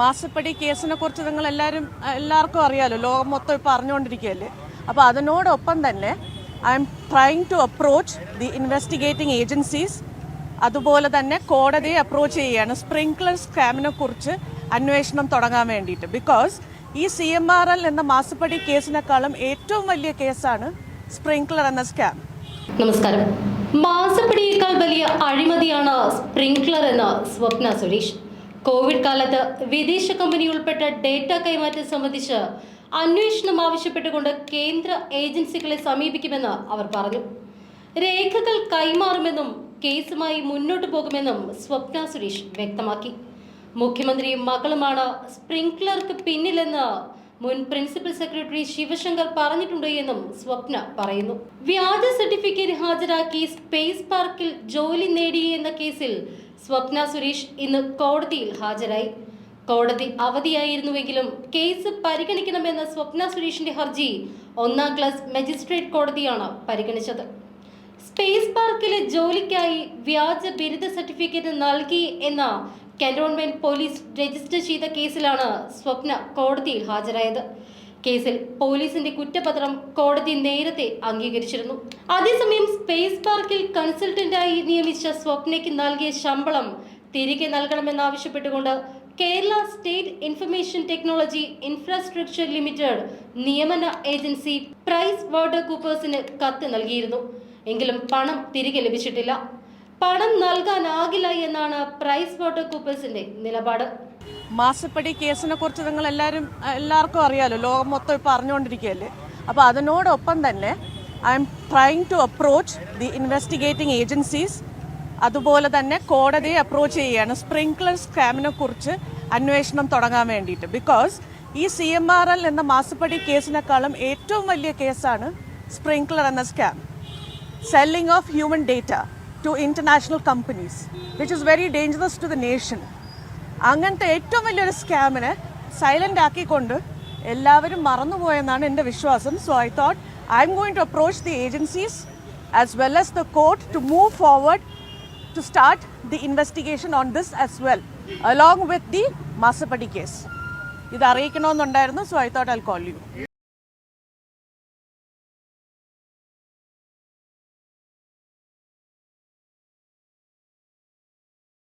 മാസപ്പടി കേസിനെ കുറിച്ച് നിങ്ങൾ എല്ലാവരും എല്ലാവർക്കും അറിയാലോ ലോകം മൊത്തം ഇപ്പോൾ അറിഞ്ഞുകൊണ്ടിരിക്കുകയല്ലേ? അപ്പോൾ അതിനോടൊപ്പം തന്നെ I'm trying to approach the investigating agencies. അതുപോലെ തന്നെ കോടതിയെ അപ്രോച്ച് ചെയ്യുകയാണ് സ്പ്രിങ്ക്ലർ സ്കാമിനെ കുറിച്ച് അന്വേഷണം തുടങ്ങാൻ വേണ്ടിയിട്ട്. ബിക്കോസ് ഈ സി എം ആർ എൽ എന്ന മാസപ്പടി കേസിനേക്കാളും ഏറ്റവും വലിയ കേസാണ് സ്പ്രിങ്ക്ലർ എന്ന സ്കാം. നമസ്കാരം. മാസപ്പടിയേക്കാൾ വലിയ അഴിമതിയാണ് സ്പ്രിങ്ക്ലർ എന്ന സ്വപ്ന സുരേഷ്. കോവിഡ് കാലത്ത് വിദേശ കമ്പനി ഉൾപ്പെട്ട ഡേറ്റ കൈമാറ്റം സംബന്ധിച്ച് അന്വേഷണം ആവശ്യപ്പെട്ടുകൊണ്ട് കേന്ദ്ര ഏജൻസികളെ സമീപിക്കുമെന്ന് അവർ പറഞ്ഞു. രേഖകൾ കൈമാറുമെന്നും കേസുമായി മുന്നോട്ട് പോകുമെന്നും സ്വപ്ന സുരേഷ് വ്യക്തമാക്കി. മുഖ്യമന്ത്രിയും മകളുമാണ് സ്പ്രിംഗ്ലർക്ക് പിന്നിലെന്ന് മുൻ പ്രിൻസിപ്പൽ സെക്രട്ടറി ശിവശങ്കർ പറഞ്ഞിട്ടുണ്ട് എന്നും സ്വപ്ന പറയുന്നു. വ്യാജ സർട്ടിഫിക്കറ്റ് ഹാജരാക്കി സ്പേസ് പാർക്കിൽ ജോലി നേടി എന്ന കേസിൽ സ്വപ്ന സുരേഷ് ഇന്ന് കോടതിയിൽ ഹാജരായി. കോടതി അവധിയായിരുന്നുവെങ്കിലും കേസ് പരിഗണിക്കണമെന്ന സ്വപ്ന സുരേഷിന്റെ ഹർജി ഒന്നാം ക്ലാസ് മജിസ്ട്രേറ്റ് കോടതിയാണ് പരിഗണിച്ചത്. സ്പേസ് പാർക്കിലെ ജോലിക്കായി വ്യാജ ബിരുദ സർട്ടിഫിക്കറ്റ് നൽകി എന്ന കന്റോൺമെന്റ് പോലീസ് രജിസ്റ്റർ ചെയ്ത കേസിലാണ് സ്വപ്ന കോടതിയിൽ ഹാജരായത്. കേസിൽ പോലീസിന്റെ കുറ്റപത്രം കോടതി നേരത്തെ അംഗീകരിച്ചിരുന്നു. അതേസമയം സ്പേസ് പാർക്കിൽ കൺസൾട്ടന്റായി നിയമിച്ച സ്വപ്നയ്ക്ക് നൽകിയ ശമ്പളം തിരികെ നൽകണമെന്നാവശ്യപ്പെട്ടുകൊണ്ട് Kerala state information technology infrastructure limited നിയമന ഏജൻസി പ്രൈസ് വാട്ടർ കൂപ്പേഴ്സിന് കത്ത് നൽകിയിരുന്നു. എങ്കിലും പണം തിരികെ ലഭിച്ചിട്ടില്ല. പണം നൽകാനാകില്ല എന്നാണ് പ്രൈസ് വാട്ടർ കൂപ്പേഴ്സിന്റെ നിലപാട്. മാസപ്പടി കേസിനെ കുറിച്ച് നിങ്ങൾ എല്ലാവരും എല്ലാവർക്കും അറിയാലോ ലോകം മൊത്തം ഇപ്പോൾ അറിഞ്ഞുകൊണ്ടിരിക്കുകയല്ലേ? അപ്പോൾ അതിനോടൊപ്പം തന്നെ I'm trying to approach the investigating agencies അതുപോലെ തന്നെ കോടതിയെ അപ്രോച്ച് ചെയ്യുകയാണ്. സ്പ്രിങ്ക്ലർ സ്കാമിനെ കുറിച്ച് അന്വേഷണം തുടങ്ങാൻ വേണ്ടിയിട്ട്. ബിക്കോസ് ഈ സി എം ആർ എൽ എന്ന മാസപ്പടി കേസിനേക്കാളും ഏറ്റവും വലിയ കേസാണ് സ്പ്രിങ്ക്ലർ എന്ന scam selling of human data to international companies which is very dangerous to the nation അങ്ങനത്തെ ഏറ്റവും വലിയൊരു സ്കാമിനെ സൈലന്റ് ആക്കിക്കൊണ്ട് എല്ലാവരും മറന്നുപോയെന്നാണ് എന്റെ വിശ്വാസം. So I thought I'm going to approach the agencies as well as the court to move forward to start the investigation on this as well along with the masappadi case ഇത് അറിയിക്കണമെന്നുണ്ടായിരുന്നു so I thought I call you